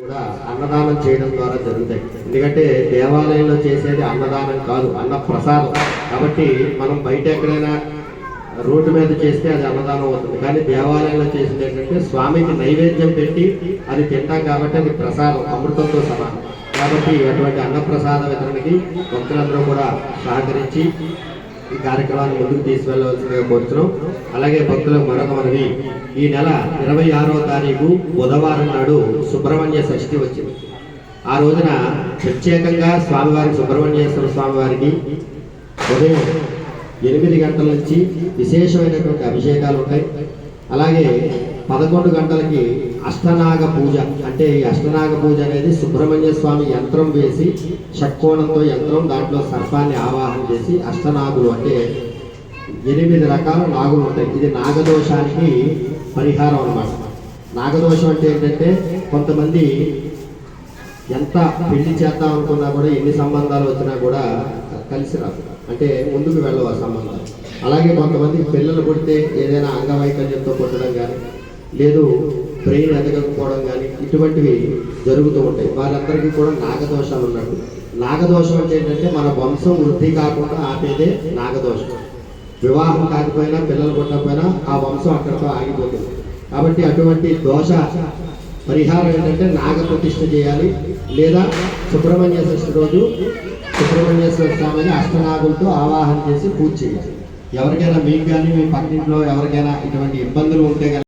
కూడా అన్నదానం చేయడం ద్వారా జరుగుతాయి. ఎందుకంటే దేవాలయంలో చేసేది అన్నదానం కాదు అన్న ప్రసాదం కాబట్టి మనం బయట ఎక్కడైనా రోడ్డు మీద చేస్తే అది అన్నదానం అవుతుంది. కానీ దేవాలయంలో చేసింది ఏంటంటే స్వామికి నైవేద్యం పెట్టి అది తింటాం కాబట్టి అది ప్రసాదం అమృతంతో సమానం. కాబట్టి అటువంటి అన్నప్రసాద వితరణకి భక్తులందరూ కూడా సహకరించి ఈ కార్యక్రమాన్ని ముందుకు తీసుకెళ్ళవలసిందిగా కోరుతున్నాం. అలాగే భక్తులకు మరొక మనవి ఈ నెల ఇరవై ఆరో తారీఖు బుధవారం నాడు సుబ్రహ్మణ్య షష్ఠి వచ్చింది. ఆ రోజున ప్రత్యేకంగా స్వామివారి సుబ్రహ్మణ్యేశ్వర స్వామివారికి ఉదయం ఎనిమిది గంటల నుంచి విశేషమైనటువంటి అభిషేకాలు ఉంటాయి. అలాగే పదకొండు గంటలకి అష్టనాగ పూజ. అంటే ఈ అష్టనాగ పూజ అనేది సుబ్రహ్మణ్య స్వామి యంత్రం వేసి షట్కోణంతో యంత్రం దాంట్లో సర్పాన్ని ఆవాహన చేసి అష్టనాగులు అంటే ఎనిమిది రకాల నాగులు ఉంటాయి. ఇది నాగదోషానికి పరిహారం అన్నమాట. నాగదోషం అంటే ఏంటంటే కొంతమంది ఎంత పెళ్ళి చేద్దాం అనుకున్నా కూడా ఎన్ని సంబంధాలు వచ్చినా కూడా కలిసి రాదు అంటే ముందుకు వెళ్ళవు ఆ సంబంధాలు. అలాగే కొంతమంది పిల్లలు పుడితే ఏదైనా అంగవైకల్యంతో పుట్టడం కానీ లేదు బ్రెయిన్ ఎదగకపోవడం కానీ ఇటువంటివి జరుగుతూ ఉంటాయి. వాళ్ళందరికీ కూడా నాగదోషాలు ఉన్నట్టు. నాగదోషం అంటే ఏంటంటే మన వంశం వృద్ధి కాకుండా ఆపేదే నాగదోషం. వివాహం కాకపోయినా పిల్లలు పుట్టకపోయినా ఆ వంశం అక్కడితో ఆగిపోతుంది. కాబట్టి అటువంటి దోష పరిహారం ఏంటంటే నాగ ప్రతిష్ఠ చేయాలి. లేదా సుబ్రహ్మణ్య షష్ఠి రోజు సుబ్రహ్మణ్యేశ్వర స్వామిని అష్టనాగులతో ఆవాహన చేసి పూజ చేయాలి. ఎవరికైనా మీకు కానీ మీ పక్కింట్లో ఎవరికైనా ఇటువంటి ఇబ్బందులు ఉంటే కానీ